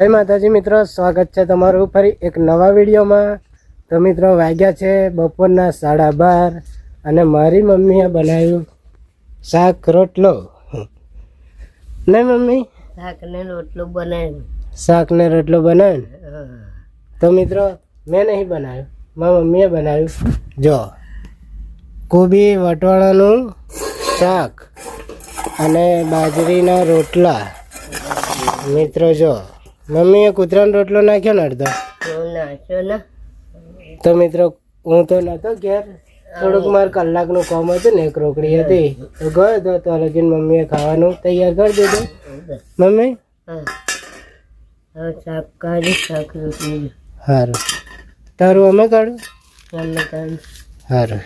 જય માતાજી મિત્રો સ્વાગત છે તમારું ફરી એક નવા વિડીયોમાં. તો મિત્રો વાગ્યા છે બપોરના સાડા બાર અને મારી મમ્મીએ બનાવ્યું શાક રોટલો. નહીં મમ્મી? શાક ને રોટલો બનાવ્યો. શાક ને રોટલો બનાવ્યો? ને? તો મિત્રો મેં નહીં બનાવ્યું. મારી મમ્મીએ બનાવ્યું. જો કોબી વટવાણાનું શાક અને બાજરીના રોટલા. મિત્રો જો મમ્મીએ કૂતરાનો રોટલો નાખ્યો ને અડધો? નાખ્યો ને. તો મિત્રો હું તો નહોતો ઘેર. થોડુંક મારે કલાકનું કામ હતું ને એક રોકડી હતી. તો ગયો હતો તો લગીન મમ્મીએ ખાવાનું તૈયાર કરી દીધું. મમ્મી? સારું તારું અમે કાઢું? સારું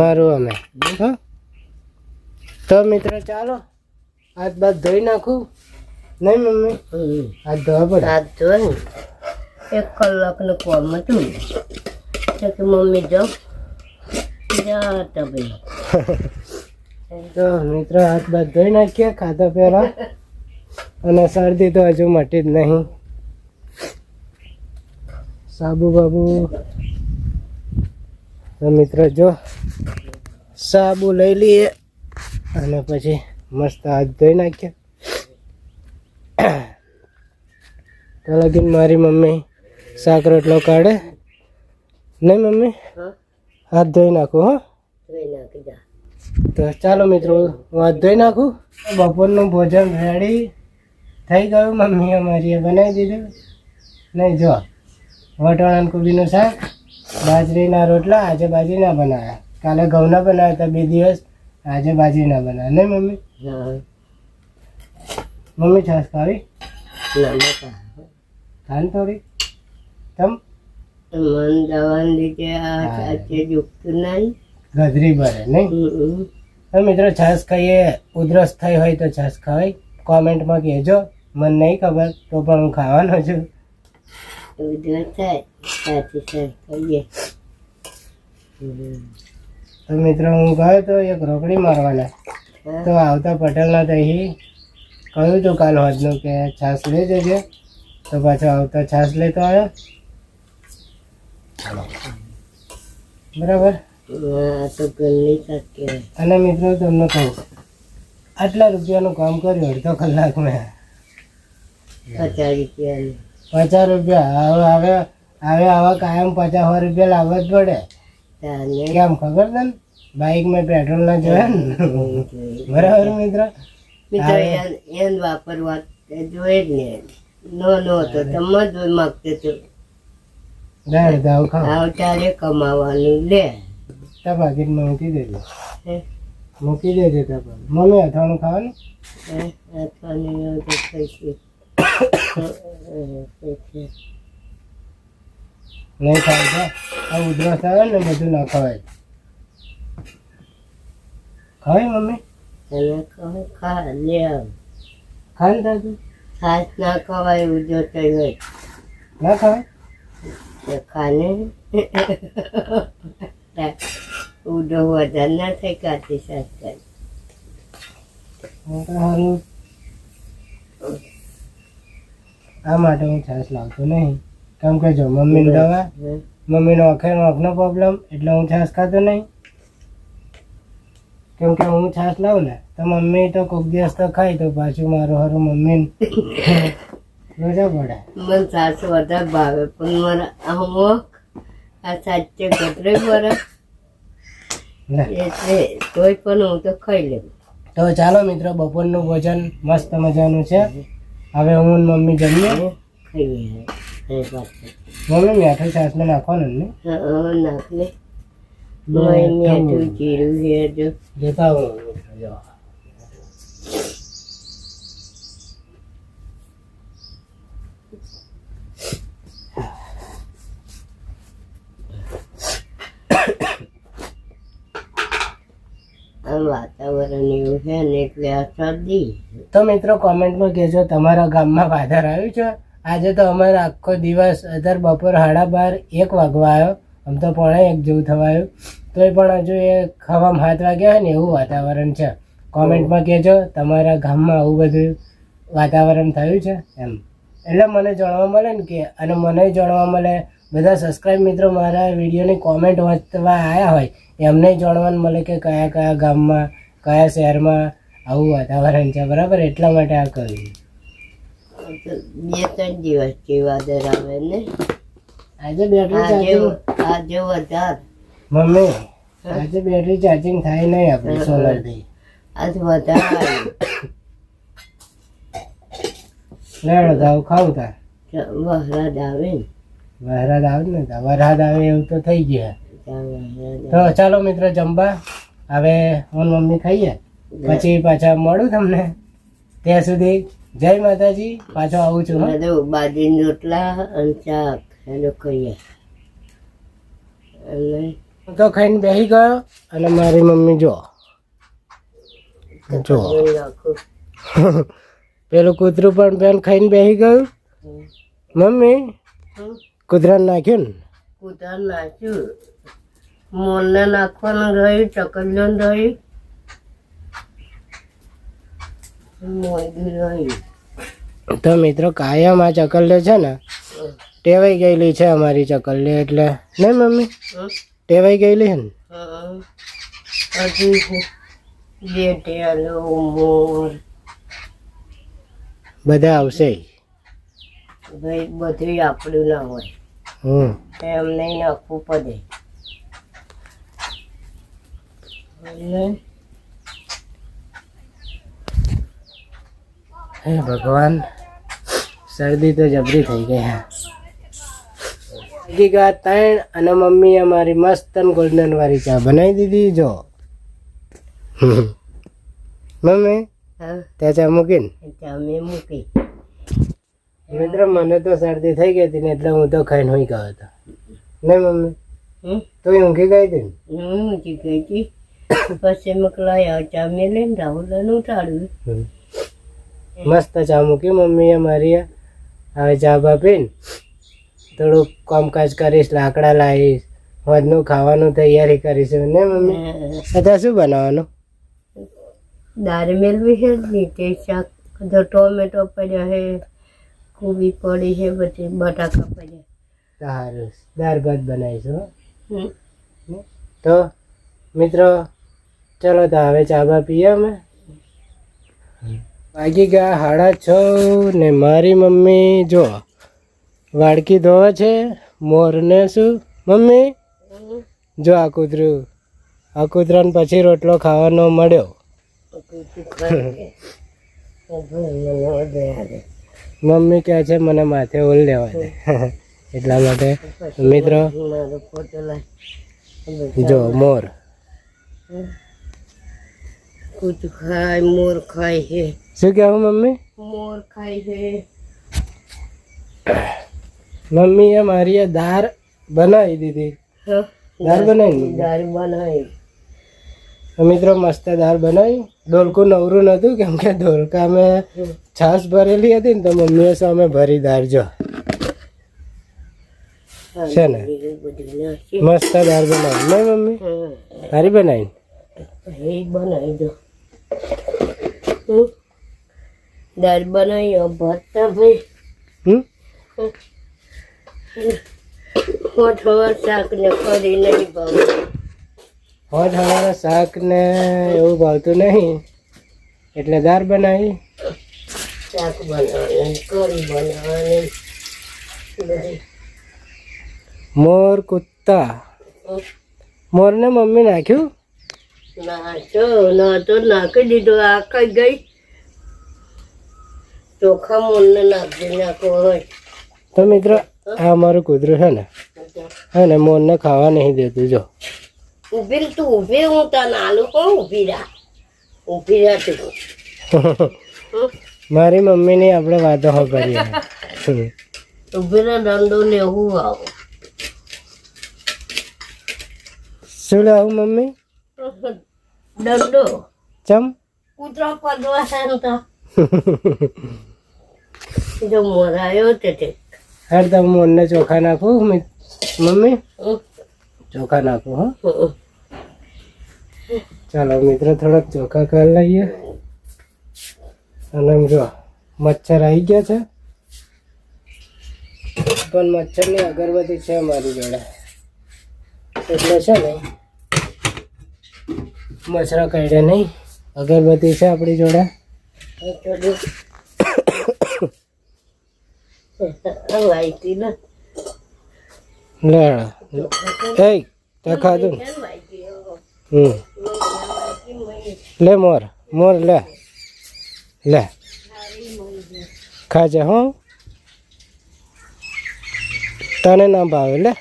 મારું અમે. હા? તો મિત્રો ચાલો. હાથ બાદ ધોઈ નાખું. નહીં મમ્મી. હાથ ધોવા પડે. હાથ ને એક કલાકનું કોમ હતું. તો કે મમ્મી જાઓ. જાતા ભાઈ. તો મિત્રો હાથ બાદ ધોઈ નાખ્યા ખાધા પહેલા. અને શરદી તો હજુ મટી જ નહીં. સાબુ બાબુ. તો મિત્રો જો સાબુ લઈ લઈએ. અને પછી મસ્ત હાથ ધોઈ નાખીએ તો લગીન મારી મમ્મી શાક રોટલો કાઢે. નહીં મમ્મી? હાથ ધોઈ નાખું હા. જા. તો ચાલો મિત્રો હું હાથ ધોઈ નાખું. બપોરનું ભોજન રેડી થઈ ગયું. મમ્મીએ અમારી બનાવી દીધું. નહીં જો. વટાણા કોબીનું શાક બાજરીના રોટલા આજે બાજરીના બનાવ્યા. કાલે ઘઉંના બનાવ્યા હતા બે દિવસ. આજે બાજરીના બનાવ્યા. નહીં મમ્મી? હા. મમ્મી છાશ ખાવી ખાન થોડી. તમ મન દવા લીધે આ સાચે દુખતું નહીં. ગધરી ભરે નહીં. મિત્રો છાશ ખાઈએ. ઉધરસ થઈ હોય તો છાશ ખવાય. કોમેન્ટમાં કહેજો. મને નહીં ખબર તો પણ હું ખાવાનો છું. તો મિત્રો હું ગયો તો એક રોકડી મારવાના. તો આવતા પટેલના તહીં કહ્યું હતું કાલ હોજનું કે છાશ લઈ જજે. તો પાછો આવતા છાશ લેતો આવ્યો. બરાબર? અને મિત્રો તમને કહું આટલા રૂપિયાનું કામ કર્યું અડધો કલાક મેં પચાસ રૂપિયા પચાસ રૂપિયા. હવે હવે હવે આવા કાયમ પચાસ સો રૂપિયા લાવવા જ પડે. કેમ ખબર છે ને બાઇક મેં પેટ્રોલ ના જોયા ને? બરાબર મિત્ર? મિત્રો એન વાપરવા જોઈએ જ ને નો નો તો તમે જ માગતો તો. ખાવ. આવતારે કમાવાનું લે. મૂકી દેજો. મૂકી દેજો તા પર મમ્મી અથાણું ખાવાનું? હે? તો થઈશું નહીં છે આ ઉધરસ આવે ને બધું ના ખવાય. ખાય મમ્મી? કહો ખા લે ખાય ને છાશ ના ખવાય ઉજો થઈ હોય ના ખવાય ખાને ઉડો વધારે ના થાય કાચી તો સારું આ માટે હું. છાસ લાવતો નહીં કેમ કે જો મમ્મીની દવા? મમ્મીનો આંખનો આંખનો પ્રોબ્લેમ એટલે હું. છાસ ખાતો નહીં કેમ કે હું છાશ લાવું ને તો મમ્મી તો કોક દિવસ તો ખાય તો પાછું મારું હારું મમ્મી રોજા પડે. મને છાસ વધારે ભાવે પણ મારા અમુક આ સાચે ગટરે બરસ એટલે તોય પણ હું તો ખાઈ લઉં. તો ચાલો મિત્રો બપોરનું ભોજન મસ્ત મજાનું છે. હવે હું મમ્મી જમીએ. ખાઈ મમ્મી મીઠું છાશમાં નાખવાનું ને નાખ લે હેરજો જતા આવો જો. વાતાવરણ એવું છે ને એટલે આ શરદી તો મિત્રો કોમેન્ટમાં કહેજો તમારા ગામમાં વાદળ આવ્યું છે આજે તો અમારો આખો દિવસ અધર બપોર સાડા બાર એક વાગવા આવ્યો આમ તો પોણા એક જેવું થવાયું. તોય પણ હજુ એ ખાવામાં હાથ વાગ્યા હોય ને એવું વાતાવરણ છે. કોમેન્ટમાં કહેજો તમારા ગામમાં આવું બધું વાતાવરણ થયું છે? એમ. એટલે મને જાણવા મળે ને કે અને મને જાણવા મળે બધા સબસ્ક્રાઇબ મિત્રો મારા વિડીયોની કોમેન્ટ વાંચવા આવ્યા હોય એમને જાણવાનું મળે કે કયા કયા ગામમાં કયા શહેરમાં આવું વાતાવરણ છે. બરાબર? એટલા માટે આ કહ્યું. બે ત્રણ દિવસથી વાદળ આવે ને. આજે બેટરી આજે ચાર્જિંગ મમ્મી આજે બેટરી ચાર્જિંગ થાય નહીં આપણે સોલરથી આજ વધારે. લેડો દાવ ખાવું તા વહરાદ આવે ને. વરસાદ આવે ને? વરસાદ આવે એવું તો થઈ ગયા. તો ચાલો મિત્ર જમવા. હવે હું મમ્મી ખાઈએ. પછી પાછા મળું તમને. ત્યાં સુધી જય માતાજી. પાછો આવું છું બાજરીના રોટલા અને શાક. એનું ખાઈએ અને હું તો ખાઈને બેસી ગયો અને મારી મમ્મી જો જો પેલું કૂતરું પણ બેન ખાઈને બેસી ગયું. મમ્મી. કૂતરાને નાખ્યું ને? કૂતરા નાખ્યું. મોરને નાખવાનું રહ્યું ચકલિયું રહ્યું. મોરગી રહ્યું. તો મિત્રો કાયમ આ ચકલ્યો છે ને ટેવાઈ ગયેલી છે અમારી ચકલી એટલે. નહીં મમ્મી? ટેવાઈ ગયેલી છે ને. હજી બે મોર. બધા આવશે? ભાઈ બધું આપણું ના હોય. હમ. એમ નહીં નાખવું પડે. હે ભગવાન શરદી તો જબરી થઈ ગઈ હા. હકીકત ત્રણ અને મમ્મી અમારી મસ્ત ગોલ્ડન વાળી ચા બનાવી દીધી જો. મમ્મી હા. ત્યાં ચા મૂકીને? ચા મેં મૂકી. મિત્ર મને તો શરદી થઈ ગઈ હતી ને એટલે હું તો ખાઈને હોઈ ગયો હતો. નહીં મમ્મી તું ઊંઘી ગઈ હતી હું ઊંચી ગઈ હતી. પછી મોકલાયા ચા મેં લઈને રાહુલને ઉઠાડ્યું મસ્ત ચા મૂકી મમ્મીએ મારી હવે ચા બા પીને થોડુંક કામકાજ કરીશ લાકડા લાવીશ હોજનું ખાવાનું તૈયારી કરીશું. ને મમ્મી અત્યારે શું બનાવવાનું? દાળ મેળવી છે નીચે શાક જો ટોમેટો પડ્યો છે કોબી પડી છે પછી બટાકા પડ્યા. સારું. દાળ ભાત બનાવીશું. તો મિત્રો ચલો તો હવે ચા બા પીએ અમે. વાગી ગયા સાડા છ ને મારી મમ્મી જો વાડકી ધોવે છે મોરને શું? મમ્મી? જો આ કૂતરું. આ કૂતરાને પછી રોટલો ખાવાનો મળ્યો. મમ્મી કહે છે મને માથે ઓલ લેવા દે એટલા માટે મિત્રો જો મોર. કૂત ખાય મોર ખાય છે. શું કહેવું મમ્મી? મોર ખાય છે. મમ્મીએ મારી દાળ બનાવી દીધી. દાળ બનાવી દાળ બનાવી. મિત્રો મસ્ત દાળ બનાવી. ડોલકું નવરું નહોતું કેમ કે ડોલકા મેં છાશ ભરેલી હતી ને તો મમ્મીએ સામે ભરી દાળ જો. છે ને? મસ્ત દાળ બનાવી. નહીં મમ્મી? સારી બનાવી? બનાવી દો. દાળ બનાવી ભરતા ભાઈ. હમ. હોઠ હવાર શાક ને કરી નહીં ભાવ હોજ હવાના શાક ને એવું ભાવતું નહીં. એટલે દાળ બનાવી. શાક બનાવવાની કઢી બનાવવાની. મોર કુત્તા. મોર મોરને મમ્મી નાખ્યું? ના તો ના તો નાખી દીધો આ કઈ ગઈ. ચોખા મોલને નાખી નાખો હોય. તો મિત્રો આ મારું કૂતરું છે ને. હે ને મોનને ખાવા નહીં દેતું જો. ઊભી તું ઊભી હું તને આલુ કોણ ઊભી રહ્યા ઊભી રા તું. મારી મમ્મીની આપણે વાતો હો હમ. ઊભી રે દંડો લેવું આવો. શું લાવું મમ્મી? દંડો ચમ? કૂતરો ને તો. જો મોરાયો તે. તે તો મોરને ચોખા નાખું મમ્મી? ચોખા નાખું હા. ચાલો મિત્રો થોડાક ચોખા કરી લઈએ. અને જો મચ્છર આવી ગયા છે. પણ મચ્છરની અગરબત્તી છે મારી જોડે. એટલે છે ને મચ્છરા કરડે નહીં. અગરબત્તી છે આપણી જોડે. વાઈટી ને લે એ તે ખાધું હમ લે મોર મોર લે લે ખાજે હો તને ના ભાવે લે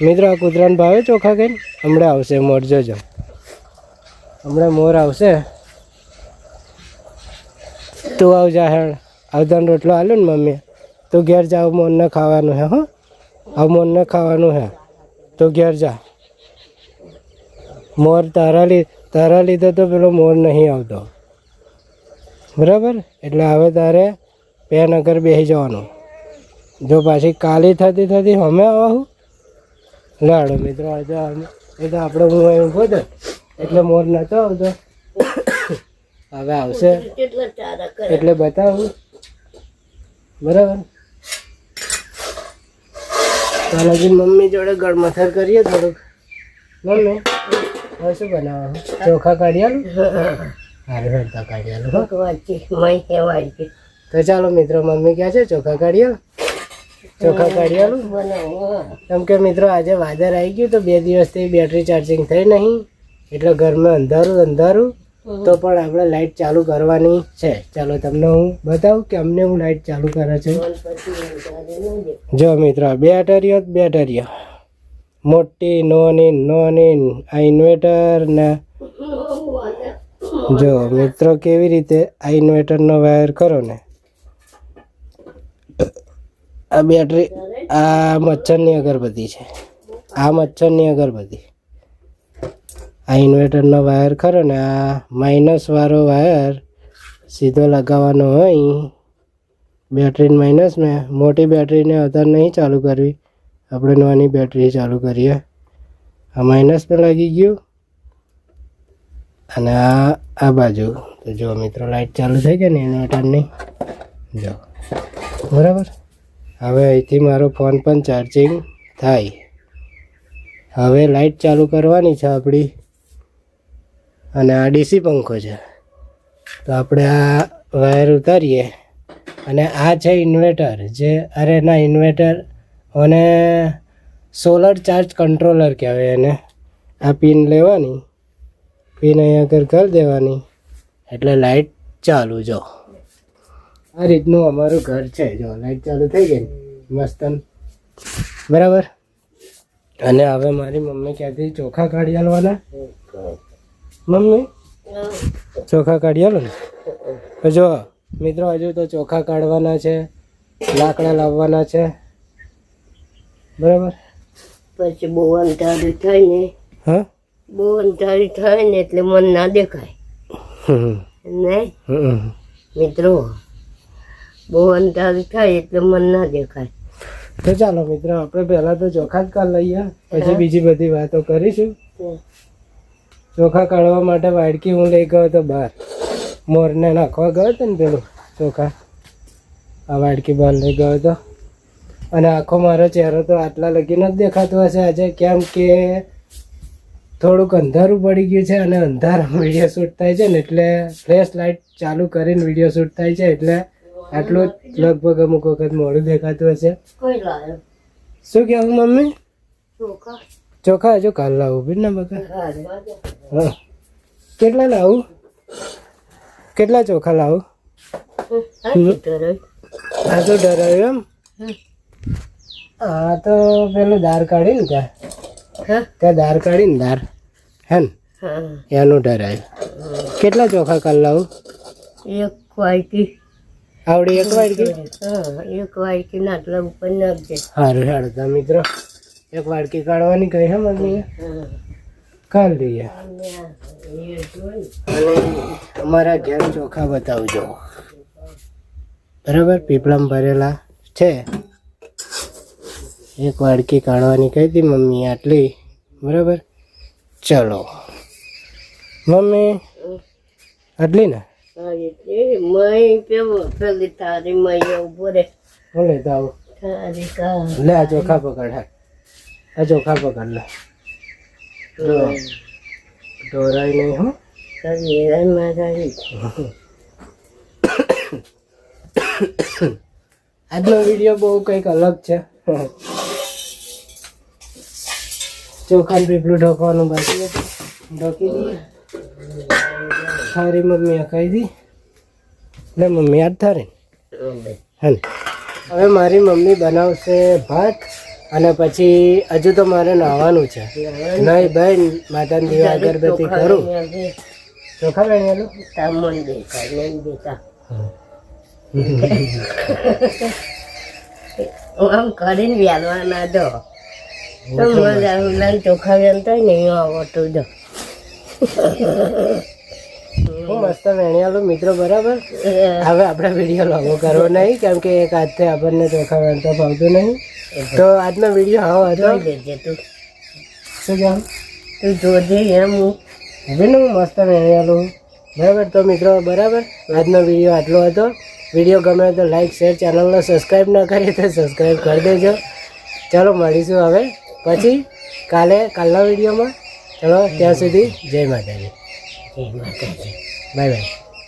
મિત્રો આ કૂતરાને ભાવે ચોખા કઈ હમણાં આવશે મોર જોજો હમણાં મોર આવશે તું આવજા હેણ હેડ આવતાનો રોટલો આલ્યો ને મમ્મી તું ઘેર જાવ મોરને ખાવાનું હે હો. આ મોરને ખાવાનું હે. તો ઘેર જા. મોર તારા લી તારા લીધે તો પેલો મોર નહીં આવતો. બરાબર? એટલે હવે તારે પેન અગર બેસી જવાનું. જો પાછી કાલી થતી થતી અમે આવું? લાડો મિત્રો આજે એ તો આપણે હું અહીં ઊભો હતો એટલે મોર નતો આવતો. હવે આવશે. એટલે બતાવું. બરાબર? ચાલો હજી મમ્મી જોડે ગળમથર કરીએ થોડુંક. મમ્મી, હવે શું બનાવવાનું? ચોખા કાઢી આલું હારું હેડતા કાઢી વાંચી મય હે. તો ચાલો મિત્રો, મમ્મી ક્યાં છે? ચોખા કાઢ્યા ચોખા કાઢી આલું કેમ કે મિત્રો, આજે વાદળ આવી ગયું તો બે દિવસથી બેટરી ચાર્જિંગ થઈ નહીં. એટલે ઘરમાં અંધારું અંધારું. તો પણ આપણે લાઈટ ચાલુ કરવાની છે. ચાલો તમને હું બતાવું કે અમને હું લાઈટ ચાલુ કરે છે. જો મિત્રો બેટરીઓ જ બેટરીઓ મોટી નોની નોની આ ઇન્વર્ટર ને જો મિત્રો કેવી રીતે આ ઇન્વર્ટરનો વાયર કરો ને? આ બેટરી આ મચ્છરની અગરબત્તી છે. આ મચ્છરની અગરબત્તી. આ ઇન્વર્ટરનો વાયર ખરો ને, આ માઇનસવાળો વાયર સીધો લગાવવાનો હોય બેટરી માઇનસ મેં મોટી બેટરીને અત્યારે નહીં ચાલુ કરવી. આપણે નાની બેટરી ચાલુ કરીએ. આ માઇનસ પર લાગી ગયું. અને આ આ બાજુ, તો જો મિત્રો લાઇટ ચાલુ થઈ ગઈ ને ઇન્વર્ટરની જો. બરાબર? હવે અહીંથી મારો ફોન પણ ચાર્જિંગ થાય. હવે લાઈટ ચાલુ કરવાની છે આપણી. અને આ ડીસી પંખો છે. તો આપણે આ વાયર ઉતારીએ અને આ છે ઇન્વર્ટર, જે અરે ના, ઇન્વર્ટર અને સોલર ચાર્જ કંટ્રોલર કહેવાય એને. આ પિન લેવાની, પિન અહીંયા આગળ કરી દેવાની, એટલે લાઈટ ચાલુ જો. આ રીતનું અમારું ઘર છે જો લાઇટ ચાલુ થઈ ગઈ મસ્ત બરાબર? અને હવે મારી મમ્મી ક્યાંથી ચોખા કાઢી આલવાના? મમ્મી? ચોખા કાઢી આલો ને જો મિત્રો હજુ તો ચોખા કાઢવાના છે લાકડા લાવવાના છે. બરાબર? પછી બહુ અંધારું થાય ને. હા? બહુ અંધારું થાય ને એટલે મન ના દેખાય. હમ. મિત્રો બહુ અંધારું થાય એટલે મન ના દેખાય. તો ચાલો મિત્રો આપણે પહેલાં તો ચોખા જ કાઢ લઈએ પછી બીજી બધી વાતો કરીશું. ચોખા કાઢવા માટે વાડકી હું લઈ ગયો હતો બહાર. મોરને નાખવા ગયો હતો ને પેલું ચોખા. આ વાડકી બહાર લઈ ગયો હતો. અને આખો મારો ચહેરો તો આટલા લગીને જ દેખાતો હશે. આજે કેમ કે થોડુંક અંધારું પડી ગયું છે અને અંધારામાં વીડિયો શૂટ થાય છે ને એટલે ફ્લેશ લાઇટ ચાલુ કરીને વીડિયો શૂટ થાય છે એટલે આટલું જ લગભગ અમુક વખત મોડું દેખાતું હશે. શું કહેવું મમ્મી? ચોખા હજુ કાલ લાવું બીજ ના બકા હા. કેટલા લાવું? કેટલા ચોખા લાવું? આ શું તો ડરાવ્યું એમ. હા તો પેલું દાર કાઢી ને ત્યાં. હા ત્યાં દાર કાઢી ને દાર. હે ને હા એનું ડરાયું. કેટલા ચોખા કાલ લાવું? એક વાયકી આવડી એક વાટકી એક એક વાયકી નાટલા ઉપર નાખજે. સારું હેડતા મિત્રો. એક વાડકી કાઢવાની કહી હે મમ્મીએ હા કાઢ દઈએ અમારા ઘેર ચોખા બતાવજો. બરાબર? પીપળામાં ભરેલા છે. એક વાડકી કાઢવાની કહી હતી મમ્મી આટલી. બરાબર? ચલો. મમ્મી આટલી ને? લે ચોખા પકડ હા. ચોખા પકડ લે ઢોરાય નહીં હો આજનો વીડિયો બહુ કંઈક અલગ છે ચોખા પીપલું ઢોકવાનું બાકી હતું ઢોકી દઈએ થારી મમ્મીએ કહી દી ને મમ્મી આજ થારી હવે મારી મમ્મી બનાવશે ભાત અને પછી હજુ તો મારે નાહવાનું છે. નહીં બેન માતાની દીવા અગરબત્તી કરું. ચોખા બેન નહીં દેતા. આમ કરીને વ્યાલવાના દો. તો ચોખા વેલતા નહીં આવડતું દો. મસ્ત વેણિયાલો મિત્રો બરાબર? હવે આપણે વીડિયો લાંબો કરવો નહીં કેમ કે એક હાથે આપણને ચોખા વેણતા ફાવતું નહીં. તો આજનો વીડિયો આવો હતો. લેજે તું. શું કેમ? તું જોજે એમ. હું હવે ને હું મસ્ત વેણિયાલો બરાબર? તો મિત્રો બરાબર? આજનો વીડિયો આટલો હતો. વીડિયો ગમે તો લાઈક શેર ચેનલને સબસ્ક્રાઈબ ન કરી તો સબસ્ક્રાઈબ કરી દેજો. ચાલો મળીશું હવે. પછી કાલે કાલના વિડીયોમાં ચલો ત્યાં સુધી જય માતાજી. જય માતાજી. 妹妹